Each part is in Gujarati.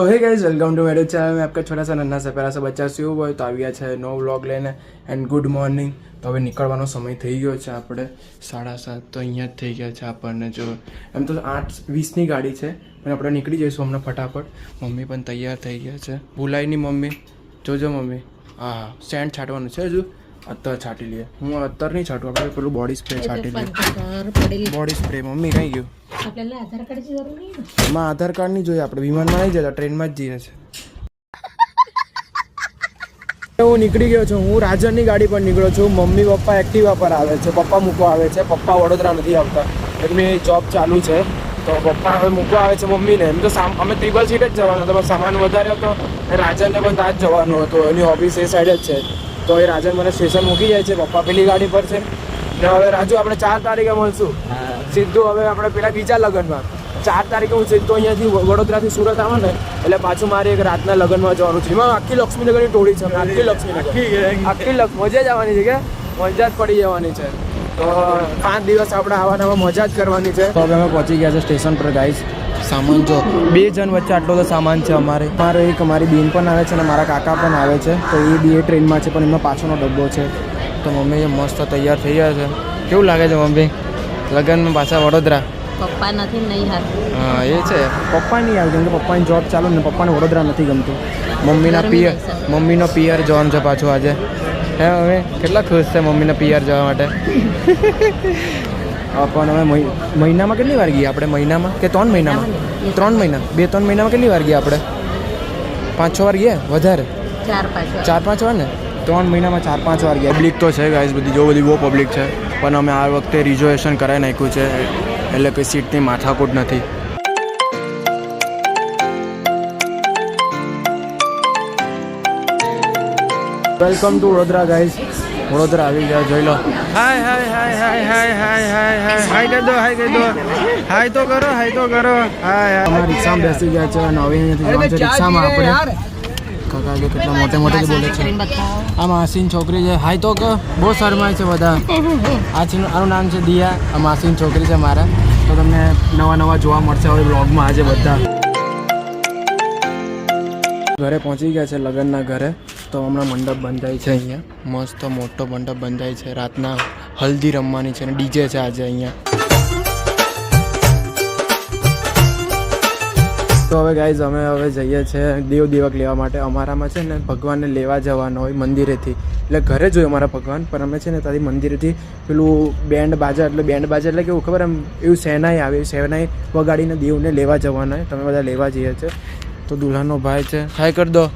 तो हे गाइस वेलकम टू मेरे चैनल में आपका छोटा सा नन्हा सा प्यारा सा बच्चा શું હોય તો આવી ગયા છે નો વ્લોગ લઈને એન્ડ ગુડ મોર્નિંગ તો હવે નીકળવાનો સમય થઈ ગયો છે આપણે સાડા સાત તો અહીંયા જ થઈ ગયા છે આપણને જો એમ તો આઠ વીસની ગાડી છે પણ આપણે નીકળી જઈશું હમણાં ફટાફટ મમ્મી પણ તૈયાર થઈ ગયા છે ભૂલાય નહીં મમ્મી જોજો મમ્મી હા હા સેન્ટ છાંટવાનું છે હજુ અત્તર છાંટી લઈએ. હું અત્તર નહીં છાંટું આપણે પેલું બોડી સ્પ્રે છાટી લઈએ. બોડી સ્પ્રે મમ્મી કઈ ગયું? એમાં આધાર કાર્ડ નહીં જોઈએ આપણે વિમાનમાં નહીં જતા ટ્રેનમાં જ જઈએ છે. હું નીકળી ગયો છું હું રાજનની ગાડી પર નીકળ્યો છું મમ્મી પપ્પા એક્ટિવા પર આવે છે પપ્પા મૂકવા આવે છે પપ્પા વડોદરા નથી આવતા. એમની જોબ ચાલુ છે તો પપ્પા હવે મૂકવા આવે છે મમ્મીને. એમ તો અમે ત્રિપલ સીટ જ જવાનું હતું સામાન વધારે હતો રાજનને પણ ત્યાં જ જવાનું હતું એની ઓફિસ એ સાઈડ જ છે. તો એ રાજન મને સ્ટેશન મૂકી જાય છે પપ્પા પેલી ગાડી પર છે. ને હવે રાજુ આપણે ચાર તારીખે મળશું. સીધું હવે આપણે પેલા બીજા લગ્નમાં. ચાર તારીખે હું સીધો અહીંયાથી વડોદરાથી સુરત આવે ને એટલે પાછું મારે એક રાતના લગ્નમાં જવાનું છે. એમાં આખી લક્ષ્મીનગરની ટોળી છે આખી લક્ષ્મીનગર. આખી મજા જ આવવાની છે કે? મજા જ પડી જવાની છે. તો પાંચ દિવસ આપણે આવવાના મજા જ કરવાની છે. તો હવે અમે પહોંચી ગયા છે સ્ટેશન પર ગાઈસ સામાન જો. બે જણ વચ્ચે આટલો તો સામાન છે અમારે. મારો એક મારી બેન પણ આવે છે અને મારા કાકા પણ આવે છે. તો એ બી એ ટ્રેનમાં છે પણ એમાં પાછળનો ડબ્બો છે. તો મમ્મી મસ્ત તૈયાર થઈ ગયા છે. કેવું લાગે છે મમ્મી? લગ્નમાં પાછા વડોદરા? પપ્પા નથી નહીં હા એ છે. પપ્પા નહીં આવે કેમ કે પપ્પાની જોબ ચાલુ ને પપ્પાને વડોદરા નથી ગમતું. મમ્મીના પિયર મમ્મીનો પિયર જવાનું છે પાછું આજે. હે હવે કેટલા ખુશ છે મમ્મીના પિયર જવા માટે? પણ હવે મહિ- મહિનામાં કેટલી વાર ગયા આપણે? મહિનામાં? કે ત્રણ મહિનામાં? ત્રણ મહિના? બે ત્રણ મહિનામાં કેટલી વાર ગયા આપણે? પાંચ છ વાર ગયા? વધારે? ચાર પાંચ વાર. ચાર પાંચ વાર ને? ત્રણ મહિનામાં ચાર પાંચ વાર ગયા. પબ્લિક તો છે ગાઈઝ બધી જો બધી બહુ પબ્લિક છે. પણ અમે આ વખતે રિઝર્વેશન કરાવી નાખ્યું છે. એટલે કે સીટની માથાકૂટ નથી. Welcome to Vadodara guys Vadodara આવી ગયા જોઈ લો. હાય હાય હાય હાય હાય હાય હાય હાય હાય કહી દો હાય કહી દો. હાય તો કરો હાય તો કરો. હાય અમે રિક્ષામાં બેસી ગયા છે અને હવે અહીંયાથી જવાનું છે રિક્ષામાં આપણે. કાકા જો કેટલા મોટે મોટે બોલે છે. આ માસીન છોકરી છે. હાય તો કે બહુ શરમાય છે બધા. આ છે આનું નામ છે દિયા. આ માસીન છોકરી છે મારા. તો તમને નવા નવા જોવા મળશે હવે બ્લોગમાં આજે બધા. ઘરે પહોંચી ગયા છે લગ્નના ઘરે. તો હમણાં મંડપ બંધાય છે અહીંયા. મસ્ત મોટો મંડપ બંધાય છે. રાતના હલ્દી રમવાની છે અને ડીજે છે આજે અહીંયા. તો હવે ગાઈઝ અમે હવે જઈએ છીએ દેવ દેવક લેવા માટે. અમારામાં છે ને ભગવાનને લેવા જવાનો હોય મંદિરેથી. એટલે ઘરે જોઈએ અમારા ભગવાન, પણ અમે છે ને ત્યાંથી મંદિરેથી પેલું બેન્ડ બાજા, એટલે બેન્ડ બાજા એટલે કેવું ખબર એમ, એવું સેનાઈ આવે સેનાઈ વગાડીને દેવને લેવા જવાના હોય. તમે બધા લેવા જઈએ છે. તો દુલ્હાનો ભાઈ છે. હાય કરી દો.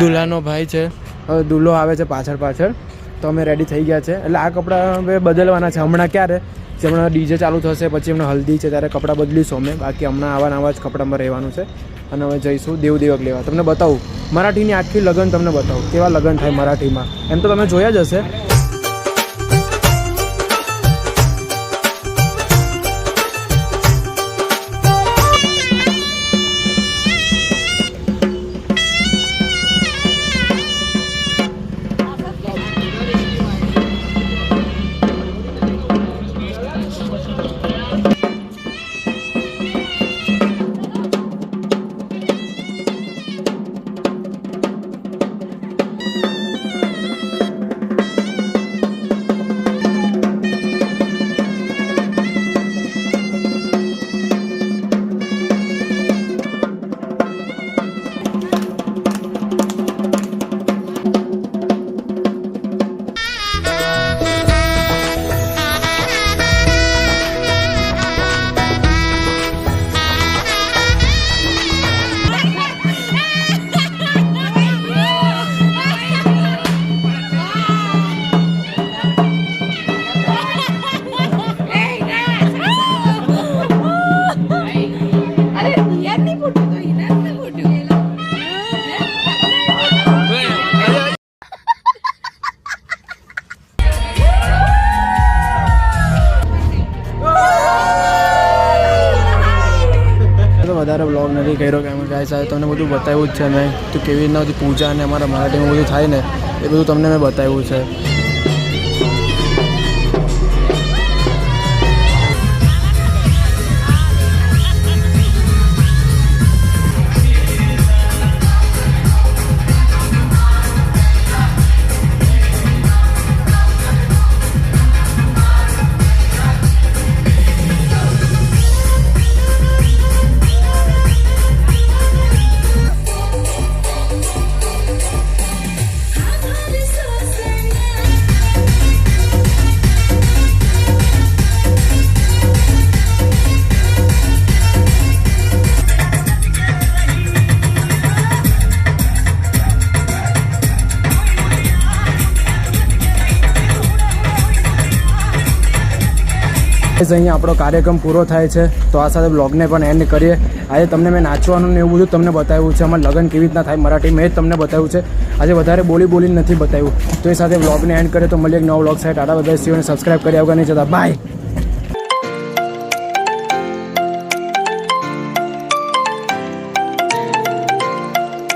દુલ્હાનો ભાઈ છે. હવે દુલ્હો આવે છે પાછળ પાછળ. તો અમે રેડી થઈ ગયા છે. એટલે આ કપડાં હવે બદલવાના છે. હમણાં ક્યારે? જે હમણાં ડીજે ચાલુ થશે પછી હમણાં હલ્દી છે ત્યારે કપડાં બદલીશું અમે. બાકી હમણાં આવા નવા આવા જ કપડામાં રહેવાનું છે. અને હવે જઈશું દેવ દેવક લેવા. તમને બતાવું. મરાઠીની આખી લગ્ન તમને બતાવું. કેવા લગ્ન થાય મરાઠીમાં? એમ તો તમે જોયા જ હશે. તો વધારે બ્લોગ નથી કર્યો કે ગાય સાથે તમને બધું બતાવ્યું જ છે મેં. તો કેવી રીતના બધી પૂજા અને અમારા મરાઠીમાં બધું થાય ને, એ બધું તમને મેં બતાવ્યું છે. Guys, અહીંયા આપણો કાર્યક્રમ પૂરો થાય છે. તો આ સાથે બ્લોગને પણ એન્ડ કરીએ. આજે તમને મેં નાચવાનું ને એવું બધું તમને બતાવ્યું છે. અમારે લગ્ન કેવી રીતના થાય મરાઠી મેં જ તમને બતાવ્યું છે. આજે વધારે બોલી બોલીને નથી બતાવ્યું. તો એ સાથે બ્લોગને એન્ડ કરીએ. તો મળીએ એક નવો બ્લોગ સાઈટ આડા બધા સીઓને સબસ્ક્રાઈબ કરી આવવા નહીં જતા. બાય